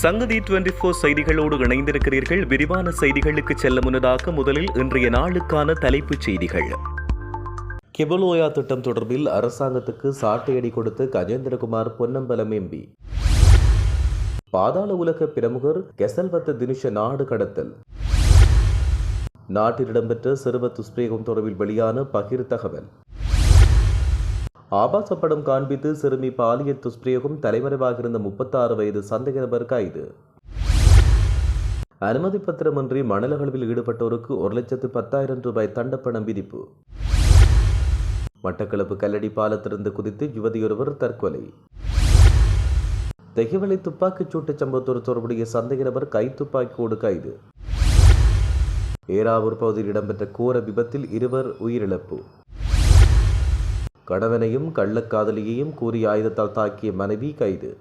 சங்கதி twenty four செய்திகளோடு இணைந்திருக்கிறீர்கள். விரிவான செய்திகளுக்கு செல்ல முன்னதாக முதலில் இன்றைய நாளுக்கான தலைப்புச் செய்திகள். கெபலோயா திட்டம் தொடர்பில் அரசாங்கத்துக்கு சாட்டையடி கொடுத்த கஜேந்திரகுமார் பொன்னம்பலம் எம்பி. பாதாள உலக பிரமுகர் கெசல்வத்த தினிஷ நாடு கடத்தல். நாட்டில் இடம்பெற்ற சிறுவ துஷ்பிரேகம் தொடர்பில் வெளியான பகிர் தகவல் ஆபாச படம் காண்பித்து சிறுமி பாலியல் துஷ்பிரயோகம் தலைமறைவாக இருந்த முப்பத்தாறு வயது சந்தேக நபர் கைது. அனுமதி பத்திரமின்றி மணல் அகழ்வில் ஈடுபட்டோருக்கு ஒரு லட்சத்து பத்தாயிரம் ரூபாய் தண்டப்பணம் விதிப்பு. மட்டக்களப்பு கல்லடி பாலத்திலிருந்து குதித்து யுவதியொருவர் தற்கொலை. தெகிவலை துப்பாக்கிச் சூட்டுச் சம்பவத்தோடு தொடர்புடைய சந்தேக நபர் கைத்துப்பாக்கியோடு கைது. ஏராவூர் பகுதியில் இடம்பெற்ற கோர விபத்தில் இருவர் உயிரிழப்பு. கணவனையும் கள்ளக்காதலியையும் கூறிய ஆயுதத்தால் தாக்கிய மனைவி கைது.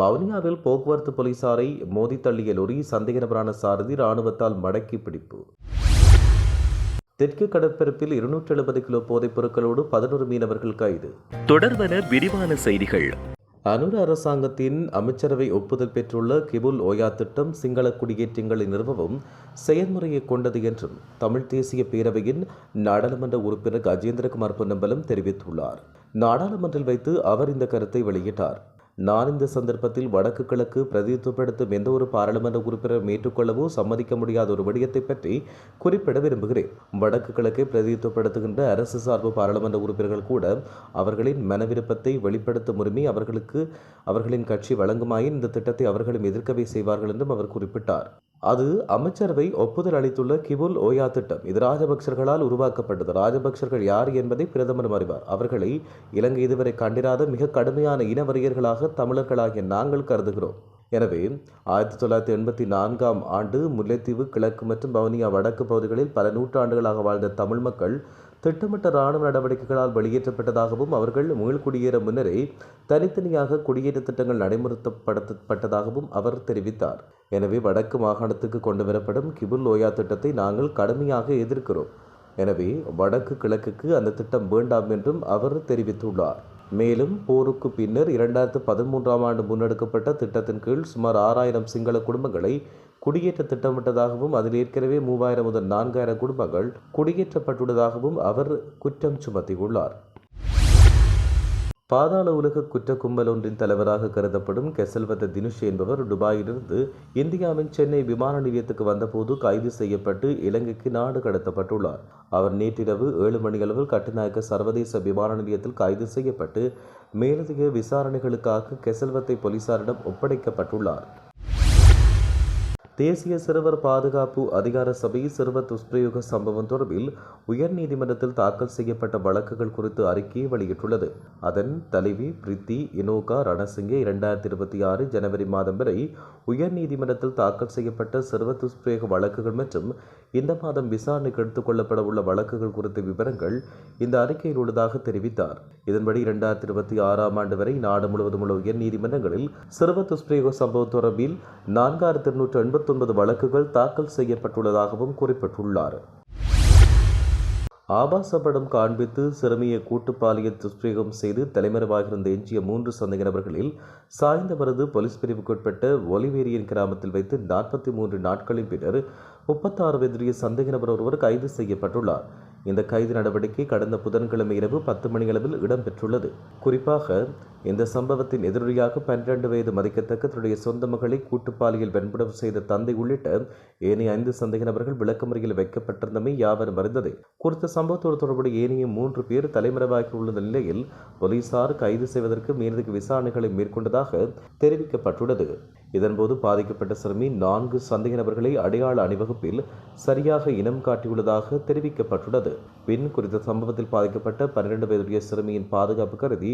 பவுனியாவில் போக்குவரத்து போலீசாரை மோதி தள்ளிய லொரி சந்தேக நபரான சாரதி ராணுவத்தால் மடக்கி பிடிப்பு. தெற்கு கடற்பரப்பில் இருநூற்றி எழுபது கிலோ போதைப் பொருட்களோடு பதினோரு மீனவர்கள் கைது. தொடர்வன விரிவான செய்திகள். அனுர அரசாங்கத்தின் அமைச்சரவை ஒப்புதல் பெற்றுள்ள கிபுல் ஓயா திட்டம் சிங்கள குடியேற்றங்களை நிறுவவும் செயல்முறையை கொண்டது என்றும் தமிழ் தேசிய பேரவையின் நாடாளுமன்ற உறுப்பினர் கஜேந்திரகுமார் பொன்னம்பலம் தெரிவித்துள்ளார். நாடாளுமன்றில் வைத்து அவர் இந்த கருத்தை வெளியிட்டார். நான் இந்த சந்தர்ப்பத்தில் வடக்கு கிழக்கு பிரதிநிதித்துவப்படுத்தும் எந்த ஒரு பாராளுமன்ற உறுப்பினர் ஏற்றுக்கொள்ளவோ சம்மதிக்க முடியாத ஒரு விடயத்தை பற்றி குறிப்பிட விரும்புகிறேன். வடக்கு கிழக்கை பிரதிநிதித்துவப்படுத்துகின்ற அரசு சார்பு பாராளுமன்ற உறுப்பினர்கள் கூட அவர்களின் மனவிருப்பத்தை வெளிப்படுத்தும் உரிமை அவர்களுக்கு அவர்களின் கட்சி வழங்குமாயின் இந்த திட்டத்தை அவர்களும் எதிர்க்கவே செய்வார்கள் என்றும் அவர் குறிப்பிட்டார். அது அமைச்சரவை ஒப்புதல் அளித்துள்ள கிபுல் ஓயா திட்டம். இது ராஜபக்சர்களால் உருவாக்கப்பட்டது. ராஜபக்சர்கள் யார் என்பதை பிரதமர் அறிவார் அவர்களை இலங்கை இதுவரை கண்டிராத மிக கடுமையான இனவரையர்களாக தமிழர்களாகிய நாங்கள் கருதுகிறோம். எனவே ஆயிரத்தி தொள்ளாயிரத்தி எண்பத்தி நான்காம் ஆண்டு முல்லைத்தீவு கிழக்கு மற்றும் வவுனியா வடக்கு பகுதிகளில் பல நூற்றாண்டுகளாக வாழ்ந்த தமிழ் மக்கள் திட்டமிட்ட இராணுவ நடவடிக்கைகளால் வெளியேற்றப்பட்டதாகவும் அவர்கள் மீள்குடியேற முன்னரே தனித்தனியாக குடியேற்ற திட்டங்கள் நடைமுறைப்படுத்தப்பட்டதாகவும் அவர் தெரிவித்தார். எனவே வடக்கு மாகாணத்துக்கு கொண்டு வரப்படும் கிபுல் லோயா திட்டத்தை நாங்கள் கடுமையாக எதிர்க்கிறோம். எனவே வடக்கு கிழக்குக்கு அந்த திட்டம் வேண்டாம் என்றும் அவர் தெரிவித்துள்ளார். மேலும் போருக்கு பின்னர் இரண்டாயிரத்து பதிமூன்றாம் ஆண்டு முன்னெடுக்கப்பட்ட திட்டத்தின் கீழ் சுமார் ஆறாயிரம் சிங்கள குடும்பங்களை குடியேற்ற திட்டமிட்டதாகவும் அதில் ஏற்கனவே மூவாயிரம் முதல் நான்காயிரம் குடும்பங்கள் குடியேற்றப்பட்டுள்ளதாகவும் அவர் குற்றம் சுமத்தியுள்ளார். பாதாள உலக குற்ற கும்பல் ஒன்றின் தலைவராக கருதப்படும் கெசல்வத தினுஷ் என்பவர் துபாயிலிருந்து இந்தியாவின் சென்னை விமான நிலையத்துக்கு வந்தபோது கைது செய்யப்பட்டு இலங்கைக்கு நாடு கடத்தப்பட்டுள்ளார். அவர் நேற்றிரவு ஏழு மணியளவில் கட்டுநாயக்க சர்வதேச விமான நிலையத்தில் கைது செய்யப்பட்டு மேலதிக விசாரணைகளுக்காக கெசல்வத்தை போலீசாரிடம் ஒப்படைக்கப்பட்டுள்ளார். தேசிய சிறுவர் பாதுகாப்பு அதிகார சபை சிறுவர் துஷ்பிரயோக சம்பவம் தொடர்பில் உயர்நீதிமன்றத்தில் தாக்கல் செய்யப்பட்ட வழக்குகள் குறித்து அறிக்கையை வெளியிட்டுள்ளது. அதன் தலைவி பிரித்தி இனோகா ரணசிங்கே இரண்டாயிரத்தி இருபத்தி ஆறு ஜனவரி மாதம் வரை உயர்நீதிமன்றத்தில் தாக்கல் செய்யப்பட்ட சிறுவர் துஷ்பிரயோக வழக்குகள் மற்றும் இந்த மாதம் விசாரணைக்கு எடுத்துக் கொள்ளப்பட உள்ள வழக்குகள் குறித்த விவரங்கள் இந்த அறிக்கையில் உள்ளதாக தெரிவித்தார். இதன்படி இரண்டாயிரத்தி இருபத்தி ஆறாம் ஆண்டு வரை நாடு முழுவதும் உள்ள உயர்நீதிமன்றங்களில் சிறுவர் துஷ்பிரயோக சம்பவம் தொடர்பில் நான்காயிரத்தி இருநூற்று இருபத்தொன்பது வழக்குகள் தாக்கல் செய்யப்பட்டுள்ளதாகவும் குறிப்பிட்டுள்ளார். ஆபாச படம் காண்பித்து சிறுமியை கூட்டுப்பாலியல் துஷ்பிரயோகம் செய்து தலைமறைவாகியிருந்த எஞ்சிய மூன்று சந்தேக நபர்களில் சாய்ந்தவரது போலீஸ் பிரிவுக்குட்பட்ட ஒலிவேரியன் கிராமத்தில் வைத்து நாற்பத்தி மூன்று நாட்களின் பின்னர் முப்பத்தாறு எதிரிய சந்தேக நபர் ஒருவர் கைது செய்யப்பட்டுள்ளார். இந்த கைது நடவடிக்கை கடந்த புதன்கிழமை இரவு பத்து மணியளவில் இடம்பெற்றுள்ளது. குறிப்பாக இந்த சம்பவத்தின் எதிரொலியாக பன்னிரண்டு வயது மதிக்கத்தக்க தன்னுடைய சொந்த மகளை கூட்டுப்பாலியல் வெண்படம் செய்த தந்தை உள்ளிட்ட ஏனைய ஐந்து சந்தேக நபர்கள் விளக்கமறியில் வைக்கப்பட்டிருந்தமை யாவரும் அறிந்தது. குறித்த சம்பவத்தோடு தொடர்புடைய ஏனைய மூன்று பேர் தலைமறைவாகி உள்ள நிலையில் போலீசார் கைது செய்வதற்கு மேலதிக விசாரணைகளை மேற்கொண்டதாக தெரிவிக்கப்பட்டுள்ளது. இதன்போது பாதிக்கப்பட்ட சிறுமி நான்கு சந்தேக நபர்களை அடையாள அணிவகுப்பில் சரியாக இனம் காட்டியுள்ளதாக தெரிவிக்கப்பட்டுள்ளது. பின் குறித்த சம்பவத்தில் பாதிக்கப்பட்ட பன்னிரண்டு வயதுடைய சிறுமியின் பாதுகாப்பு கருதி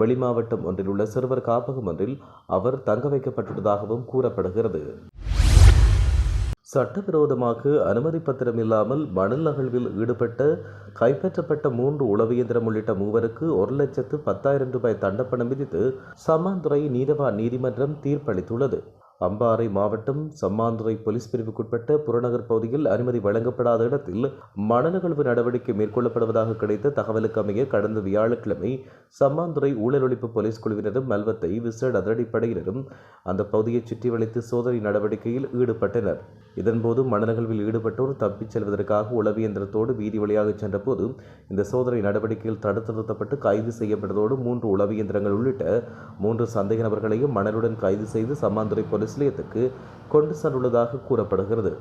வெளிமாவட்டம் ஒன்றில் உள்ள சிறுவர் காப்பகம் ஒன்றில் அவர் தங்க வைக்கப்பட்டுள்ளதாகவும் கூறப்படுகிறது. சட்டவிரோதமாக அனுமதி பத்திரம் இல்லாமல் மணல் அகழ்வில் ஈடுபட்ட கைப்பற்றப்பட்ட மூன்று உளவு இயந்திரம் உள்ளிட்ட மூவருக்கு ஒரு லட்சத்து பத்தாயிரம் ரூபாய் தண்டப்பணம் விதித்து சம்மாந்துறை நீதவா நீதிமன்றம் தீர்ப்பளித்துள்ளது. அம்பாறை மாவட்டம் சம்மாந்துறை போலீஸ் பிரிவுக்குட்பட்ட புறநகர் பகுதியில் அனுமதி வழங்கப்படாத இடத்தில் மணலகழ்வு நடவடிக்கை மேற்கொள்ளப்படுவதாக கிடைத்த தகவலுக்கு அமைய கடந்த வியாழக்கிழமை சம்மாந்துறை ஊழல் ஒழிப்பு போலீஸ் குழுவினரும் மல்வத்தை விசேட அதிரடிப்படையினரும் அந்த பகுதியை சுற்றி வளைத்து சோதனை நடவடிக்கையில் ஈடுபட்டனர். இதன்போது மனநகழ்வில் ஈடுபட்டோர் தப்பிச் செல்வதற்காக உளவு இயந்திரத்தோடு வீதி வழியாக சென்றபோது இந்த சோதனை நடவடிக்கையில் தடுத்து நிறுத்தப்பட்டு கைது செய்யப்பட்டதோடு மூன்று உளவு இயந்திரங்கள் உள்ளிட்ட மூன்று சந்தேக நபர்களையும் மணலுடன் கைது செய்து சம்மாந்துறை போலீஸ் நிலையத்துக்கு கொண்டு சென்றுள்ளதாக கூறப்படுகிறது.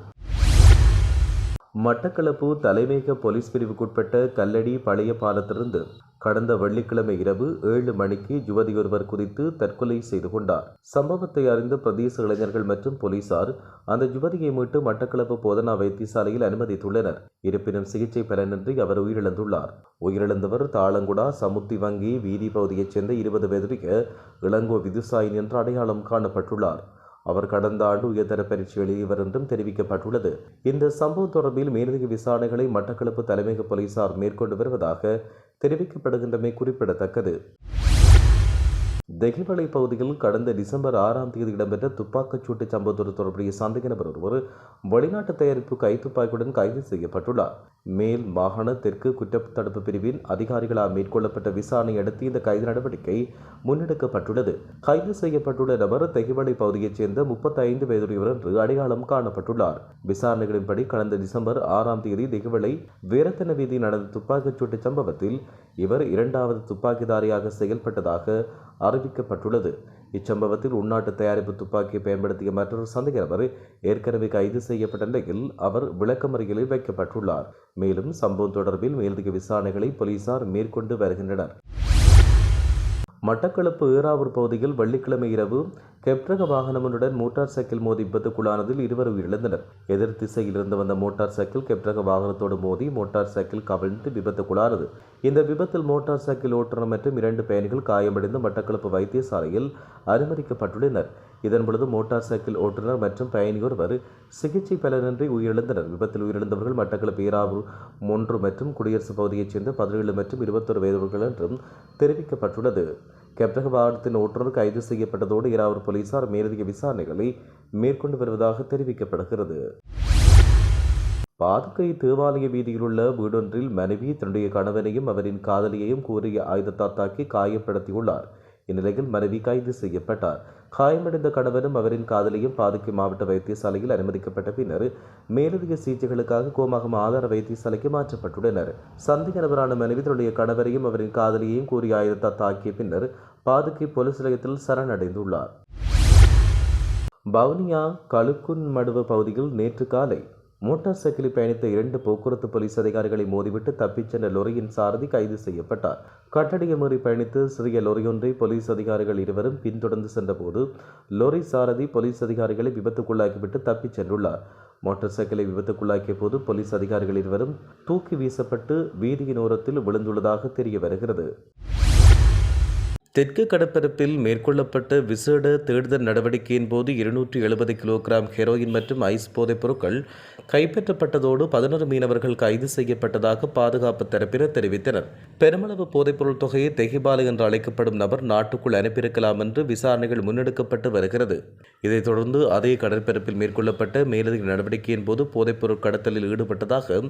மட்டக்களப்பு தலைமையக போலீஸ் பிரிவுக்குட்பட்ட கல்லடி பழைய பாலத்திலிருந்து கடந்த வெள்ளிக்கிழமை இரவு ஏழு மணிக்கு யுவதியொருவர் குறித்து தற்கொலை செய்து கொண்டார். சம்பவத்தை அறிந்த பிரதேச இளைஞர்கள் மற்றும் போலீசார் அந்த யுவதியை மீட்டு மட்டக்களப்பு போதனா வைத்தியசாலையில் அனுமதித்துள்ளனர். இருப்பினும் சிகிச்சை பலனின்றி அவர் உயிரிழந்துள்ளார். உயிரிழந்தவர் தாளங்குடா சமுத்தி வங்கி வீதி பகுதியைச் சேர்ந்த இருபது வயதுடைய இளங்கோ விதுசாயின் என்று அடையாளம் காணப்பட்டுள்ளார். அவர் கடந்த ஆண்டு உயர்தர பரீட்சை எழுதியவர் என்றும் தெரிவிக்கப்பட்டுள்ளது. இந்த சம்பவம் தொடர்பில் மேலதிக விசாரணைகளை மட்டக்களப்பு தலைமையக போலீசார் மேற்கொண்டு வருவதாக தெரிவிக்கப்படுகின்றமை குறிப்பிடத்தக்கது. தெகிவளை பகுதியில் கடந்த டிசம்பர் ஆறாம் தேதி இடம்பெற்ற துப்பாக்கிச் சூட்டு சம்பவத்தோடு தொடர்புடைய சந்தேக நபர் ஒருவர் வெளிநாட்டு தயாரிப்பு கைத்துப்பாக்கியுடன் கைது செய்யப்பட்டுள்ளார். மேல் மாகாண தெற்கு குற்றத்தடுப்பு பிரிவின் அதிகாரிகளால் மேற்கொள்ளப்பட்ட விசாரணை அடுத்து இந்த கைது நடவடிக்கை முன்னெடுக்கப்பட்டுள்ளது. கைது செய்யப்பட்டுள்ள நபர் தெகிவளை பகுதியைச் சேர்ந்த முப்பத்தைந்து வயதுடையவர் என்று அடையாளம் காணப்பட்டுள்ளார். விசாரணைகளின்படி கடந்த டிசம்பர் ஆறாம் தேதி தெகிவளை வீரத்தன வீதி நடந்த துப்பாக்கிச் சூட்டு சம்பவத்தில் இவர் இரண்டாவது துப்பாக்கிதாரியாக செயல்பட்டதாக அறிவிக்கப்பட்டுள்ளது. இச்சம்பவத்தில் உள்நாட்டு தயாரிப்பு துப்பாக்கியை பயன்படுத்திய மற்றொரு சந்தேக நபர் ஏற்கனவே கைது செய்யப்பட்ட நிலையில் அவர் விளக்கமறியலில் வைக்கப்பட்டுள்ளார். மேலும் சம்பவம் தொடர்பில் மேலதிக விசாரணைகளை போலீசார் மேற்கொண்டு வருகின்றனர். மட்டக்களப்பு ஏறாவூர் பகுதியில் வெள்ளிக்கிழமை இரவு கெப்ரக வாகனம் ஒன்றுடன் மோட்டார் சைக்கிள் மோதி விபத்துக்குள்ளானதில் இருவர் உயிரிழந்தனர். எதிர் திசையில் இருந்து வந்த மோட்டார் சைக்கிள் கெப்ரக வாகனத்தோடு மோதி மோட்டார் சைக்கிள் கவிழ்ந்து விபத்துக்குள்ளானது. இந்த விபத்தில் மோட்டார் சைக்கிள் ஓட்டுநர் மற்றும் இரண்டு பயணிகள் காயமடைந்து மட்டக்களப்பு வைத்தியசாலையில் அனுமதிக்கப்பட்டுள்ளனர். இதன்பொழுது மோட்டார் சைக்கிள் ஓட்டுநர் மற்றும் பயணி ஒருவர் சிகிச்சை பலனின்றி உயிரிழந்தனர். விபத்தில் உயிரிழந்தவர்கள் மட்டக்களப்பு ஏறாவூர் ஒன்று மற்றும் குடியரசு பகுதியைச் சேர்ந்த பதினேழு மற்றும் இருபத்தொரு வயதுகள் என்றும் தெரிவிக்கப்பட்டுள்ளது. கெப்டக வாகனத்தின் ஓட்டுநர் கைது செய்யப்பட்டதோடு இராவூர் போலீசார் மேலதிக விசாரணைகளை மேற்கொண்டு வருவதாக தெரிவிக்கப்படுகிறது. பாதுகை தேவாலய வீதியிலுள்ள வீடொன்றில் மனைவி தன்னுடைய கணவனையும் அவரின் காதலியையும் கூறிய ஆயுதத்தால் தாக்கி காயப்படுத்தியுள்ளார். இந்நிலையில் மனைவி கைது செய்யப்பட்டார். காயமடைந்த கணவனும் அவரின் காதலியும் பாதுகை மாவட்ட வைத்தியசாலையில் அனுமதிக்கப்பட்ட பின்னர் மேலதிக சிகிச்சைகளுக்காக கோமாகம் ஆதார வைத்தியசாலைக்கு மாற்றப்பட்டுள்ளனர். சந்தேக நபரான மனைவி தன்னுடைய கணவரையும் அவரின் காதலியையும் கூறிய ஆயுதத்தால் தாக்கிய பின்னர் பாதுகை போலீஸ் நிலையத்தில் சரணடைந்துள்ளார். பவுனியா கழுக்குன் மடுவ பகுதியில் நேற்று காலை மோட்டார் சைக்கிளில் பயணித்த இரண்டு போக்குவரத்து போலீஸ் அதிகாரிகளை மோதிவிட்டு தப்பிச் சென்ற லொரியின் சாரதி கைது செய்யப்பட்டார். கட்டடிய மீறி பயணித்து சிறிய லொரியொன்றை போலீஸ் அதிகாரிகள் இருவரும் பின்தொடர்ந்து சென்றபோது லொரி சாரதி போலீஸ் அதிகாரிகளை விபத்துக்குள்ளாக்கிவிட்டு தப்பிச் சென்றுள்ளார். மோட்டார் சைக்கிளை விபத்துக்குள்ளாக்கிய போது போலீஸ் அதிகாரிகள் இருவரும் தூக்கி வீசப்பட்டு வீதியின் ஓரத்தில் விழுந்துள்ளதாக தெரிய வருகிறது. தெற்கு கடற்பரப்பில் மேற்கொள்ளப்பட்ட விசேட தேடுதல் நடவடிக்கையின் போது இருநூற்றி எழுபது கிலோகிராம் ஹெரோயின் மற்றும் ஐஸ் போதைப் பொருட்கள் கைப்பற்றப்பட்டதோடு பதினொரு மீனவர்கள் கைது செய்யப்பட்டதாக பாதுகாப்பு தரப்பினர் தெரிவித்தனர். பெருமளவு போதைப்பொருள் தொகையை தெகிபாலு என்று அழைக்கப்படும் நபர் நாட்டுக்குள் அனுப்பியிருக்கலாம் என்று விசாரணைகள் முன்னெடுக்கப்பட்டு வருகிறது. இதைத் தொடர்ந்து அதே கடற்பரப்பில் மேற்கொள்ளப்பட்ட மேலதிக நடவடிக்கையின் போது போதைப்பொருள் கடத்தலில் ஈடுபட்டதாக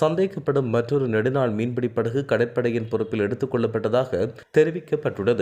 சந்தேகப்படும் மற்றொரு நெடுநாள் மீன்பிடி படகு கடற்படையின் பொறுப்பில் எடுத்துக் கொள்ளப்பட்டதாக தெரிவிக்கப்பட்டுள்ளது.